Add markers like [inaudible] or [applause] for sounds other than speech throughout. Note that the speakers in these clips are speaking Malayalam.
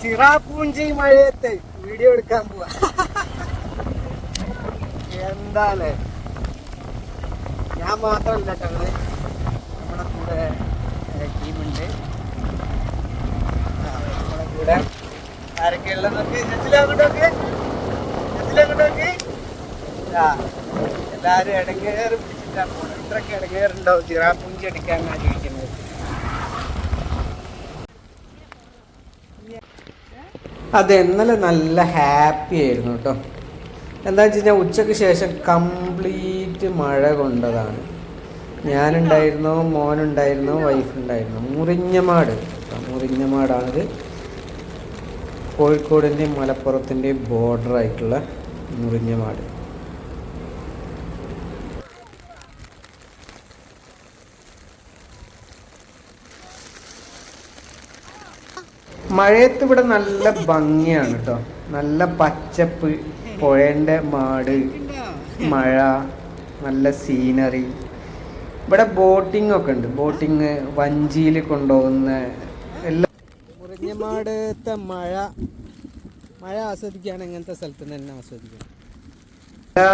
ചിറാപ്പൂഞ്ചി മഴയത്ത് വീഡിയോ എടുക്കാൻ പോവാ. എന്താണ്? ഞാൻ മാത്രമല്ല കേട്ടോ നമ്മുടെ കൂടെ ടീമുണ്ട്. നമ്മുടെ കൂടെ ആരൊക്കെയുള്ള ഉള്ളതൊക്കെ ജസില അങ്ങോട്ടൊക്കെ ജസില അങ്ങോട്ടൊക്കെ ആ എല്ലാരും ഇടങ്ങേറ് പിടിച്ചിട്ടാണ് പോണത് ഇത്രയൊക്കെ ഇടങ്ങേറുണ്ടാവും. ചിറാപ്പൂഞ്ചി എടുക്കാൻ ചോദിക്കുന്നത് അതെ ഇന്നലെ നല്ല ഹാപ്പി ആയിരുന്നു കേട്ടോ. എന്താ വെച്ച് കഴിഞ്ഞാൽ ഉച്ചയ്ക്ക് ശേഷം കംപ്ലീറ്റ് മഴ കൊണ്ടതാണ്. ഞാനുണ്ടായിരുന്നു മോനുണ്ടായിരുന്നു വൈഫുണ്ടായിരുന്നു. മുറിഞ്ഞമാട്. മുറിഞ്ഞമാടാണിത് കോഴിക്കോടിന്റെയും മലപ്പുറത്തിന്റെയും ബോർഡറായിട്ടുള്ള മുറിഞ്ഞമാട് മഴയത്ത് ഇവിടെ നല്ല ഭംഗിയാണ് കേട്ടോ നല്ല പച്ചപ്പ് പുഴന്റെ മാട് മഴ നല്ല സീനറി. ഇവിടെ ബോട്ടിംഗ് ഒക്കെ ഉണ്ട്. ബോട്ടിങ് വഞ്ചിയിൽ കൊണ്ടുപോകുന്ന എല്ലാ മുറിഞ്ഞമാടത്തെ മഴ. മഴ ആസ്വദിക്കുകയാണ് ഇങ്ങനത്തെ സ്ഥലത്ത് തന്നെ ആസ്വദിക്കുക എല്ലാ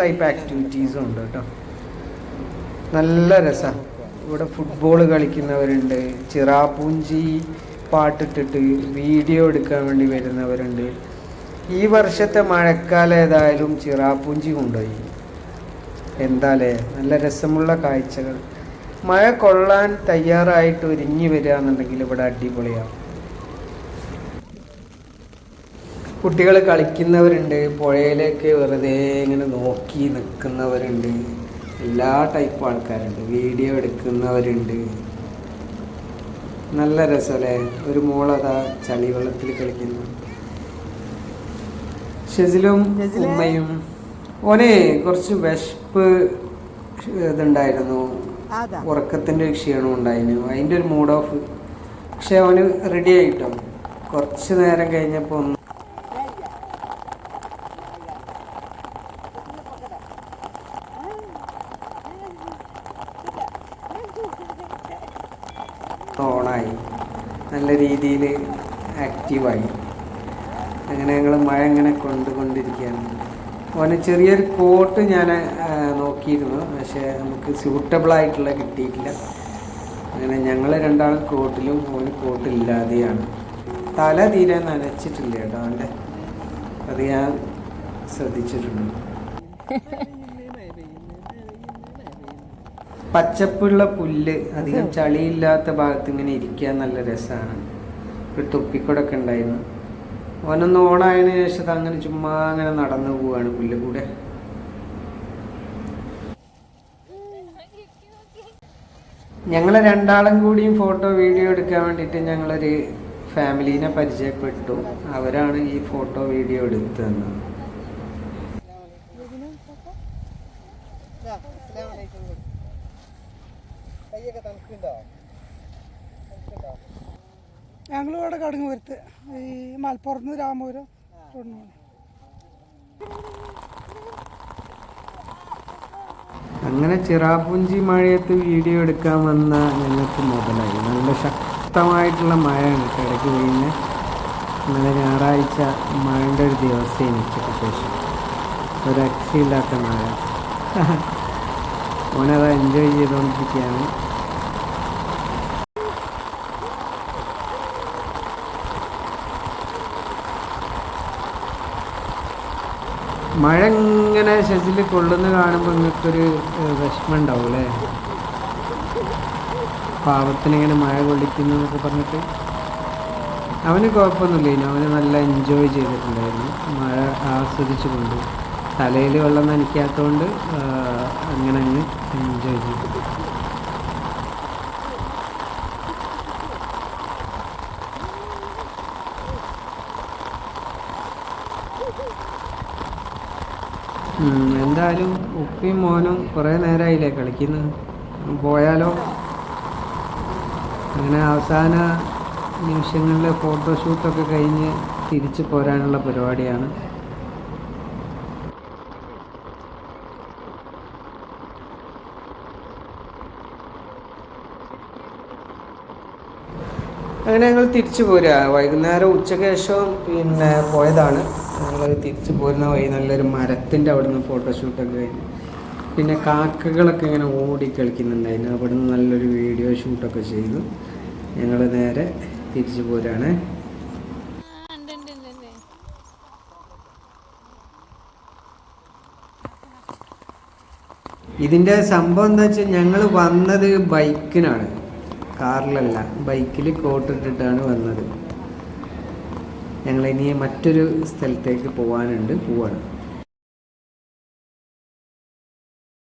ടൈപ്പ് ആക്ടിവിറ്റീസും ഉണ്ട് കേട്ടോ നല്ല രസമാണ് ഇവിടെ ഫുട്ബോൾ കളിക്കുന്നവരുണ്ട്. ചിറാപൂഞ്ചി പാട്ടിട്ടിട്ട് വീഡിയോ എടുക്കാൻ വേണ്ടി വരുന്നവരുണ്ട്. ഈ വർഷത്തെ മഴക്കാലം ഏതായാലും ചിറാപ്പുഞ്ചി കൊണ്ടുപോയി. എന്താലേ? നല്ല രസമുള്ള കാഴ്ചകൾ. മഴ കൊള്ളാൻ തയ്യാറായിട്ട് ഒരുങ്ങി വരിക എന്നുണ്ടെങ്കിൽ ഇവിടെ അടിപൊളിയാണ് കുട്ടികൾ കളിക്കുന്നവരുണ്ട്. പുഴയിലേക്ക് വെറുതെ ഇങ്ങനെ നോക്കി നിൽക്കുന്നവരുണ്ട്. എല്ലാ ടൈപ്പ് ആൾക്കാരുണ്ട്. വീഡിയോ എടുക്കുന്നവരുണ്ട്. നല്ല രസമല്ലേ? ഒരു മോളതാ ചളിവെള്ളത്തിൽ കളിക്കുന്നു. ഷെസിലും ഉമ്മയും ഓനെ കുറച്ച് വിശപ്പ് ഇതുണ്ടായിരുന്നു. ഉറക്കത്തിന്റെ ക്ഷീണം ഉണ്ടായിരുന്നു അതിന്റെ ഒരു മൂഡ് ഓഫ് പക്ഷെ അവന് റെഡി ആയിട്ടോ? കുറച്ച് നേരം കഴിഞ്ഞപ്പോൾ ഓണായി നല്ല രീതിയിൽ ആക്റ്റീവായി അങ്ങനെ ഞങ്ങൾ മഴ ഇങ്ങനെ കൊണ്ടുകൊണ്ടിരിക്കുകയാണ്. ഓന് ചെറിയൊരു കോട്ട് ഞാൻ നോക്കിയിരുന്നു. പക്ഷേ നമുക്ക് സ്യൂട്ടബിൾ ആയിട്ടുള്ള കിട്ടിയിട്ടില്ല. അങ്ങനെ ഞങ്ങൾ രണ്ടാളും കോട്ടിലും ഓന് കോട്ടില്ലാതെയാണ് തല തീരെ നനച്ചിട്ടില്ല കേട്ടോ അവന്റെ. അത് ഞാൻ ശ്രദ്ധിച്ചിട്ടുണ്ട്. [laughs] പച്ചപ്പുള്ള പുല്ല് അധികം ചളിയില്ലാത്ത ഭാഗത്ത് ഇങ്ങനെ ഇരിക്കാൻ നല്ല രസമാണ് ഒരു തൊപ്പിക്കൂടൊക്കെ ഉണ്ടായിരുന്നു. ഓനൊന്ന് ഓണായതിനു ശേഷം അങ്ങനെ ചുമ്മാ അങ്ങനെ നടന്നു പോവാണ് പുല്ല് കൂടെ. ഞങ്ങൾ രണ്ടാളും കൂടിയും ഫോട്ടോ വീഡിയോ എടുക്കാൻ വേണ്ടിയിട്ട് ഞങ്ങളൊരു ഫാമിലീനെ പരിചയപ്പെട്ടു. അവരാണ് ഈ ഫോട്ടോ വീഡിയോ എടുത്തു തന്നത്. ഞങ്ങൾ ഇവിടെ കടങ്ങ് വരുത്ത്. ഈ മലപ്പുറത്ത് നിന്ന് രാമപുരം തൊണ്ണൂറ് അങ്ങനെ ചിറാപുഞ്ചി മഴയത്ത് വീഡിയോ എടുക്കാൻ വന്ന ഞങ്ങൾക്ക് മുതലായി. നല്ല ശക്തമായിട്ടുള്ള മഴയാണ് ഇടയ്ക്ക് പെയ്യുന്നത് ഇന്നലെ ഞായറാഴ്ച മഴയുടെ ഒരു ദിവസം എനിക്ക് ശേഷം. ഒരു രക്ഷയില്ലാത്ത മഴ. [laughs] ഓനത് എൻജോയ് ചെയ്തുകൊണ്ടിരിക്കുകയാണ് മഴ ഇങ്ങനെ ശശിൽ കൊള്ളുന്ന കാണുമ്പോൾ നിങ്ങൾക്കൊരു വിഷമം ഉണ്ടാവും അല്ലേ പാവത്തിനിങ്ങനെ മഴ കൊള്ളിക്കുന്നു എന്നൊക്കെ പറഞ്ഞിട്ട്. അവന് കുഴപ്പമൊന്നുമില്ല അവന് നല്ല എൻജോയ് ചെയ്തിട്ടുണ്ടായിരുന്നു. മഴ ആസ്വദിച്ചുകൊണ്ട്. തലയിൽ വെള്ളം നനയ്ക്കാത്തതുകൊണ്ട് അങ്ങനെ അങ്ങ് എൻജോയ് ചെയ്തു എന്തായാലും ഉപ്പിയും മോനും കുറേ നേരമായില്ലേ കളിക്കുന്നത്. പോയാലോ? അങ്ങനെ അവസാന നിമിഷങ്ങളിൽ ഫോട്ടോഷൂട്ടൊക്കെ കഴിഞ്ഞ് തിരിച്ചു പോരാനുള്ള പരിപാടിയാണ്. അങ്ങനെ ഞങ്ങൾ തിരിച്ചു പോരുക. വൈകുന്നേരം ഉച്ചയ്ക്ക് ശേഷം പിന്നെ പോയതാണ്. ഞങ്ങൾ തിരിച്ചു പോരുന്ന വഴി നല്ലൊരു മരത്തിന്റെ അവിടെ നിന്ന് ഫോട്ടോഷൂട്ടൊക്കെ കഴിഞ്ഞു. പിന്നെ കാക്കകളൊക്കെ ഇങ്ങനെ ഓടി കളിക്കുന്നുണ്ടായിരുന്നു. അവിടെ നിന്ന് നല്ലൊരു വീഡിയോ ഷൂട്ടൊക്കെ ചെയ്തു. ഞങ്ങൾ നേരെ തിരിച്ചു പോരാണ് ഇതിന്റെ സംഭവം എന്താ വെച്ചാൽ ഞങ്ങൾ വന്നത് ബൈക്കിനാണ്. കാറിലല്ല ബൈക്കിൽ കോട്ട് ഇട്ടിട്ടാണ് വന്നത്. ഞങ്ങൾ ഇനി മറ്റൊരു സ്ഥലത്തേക്ക് പോകാനുണ്ട് പോവാണ്.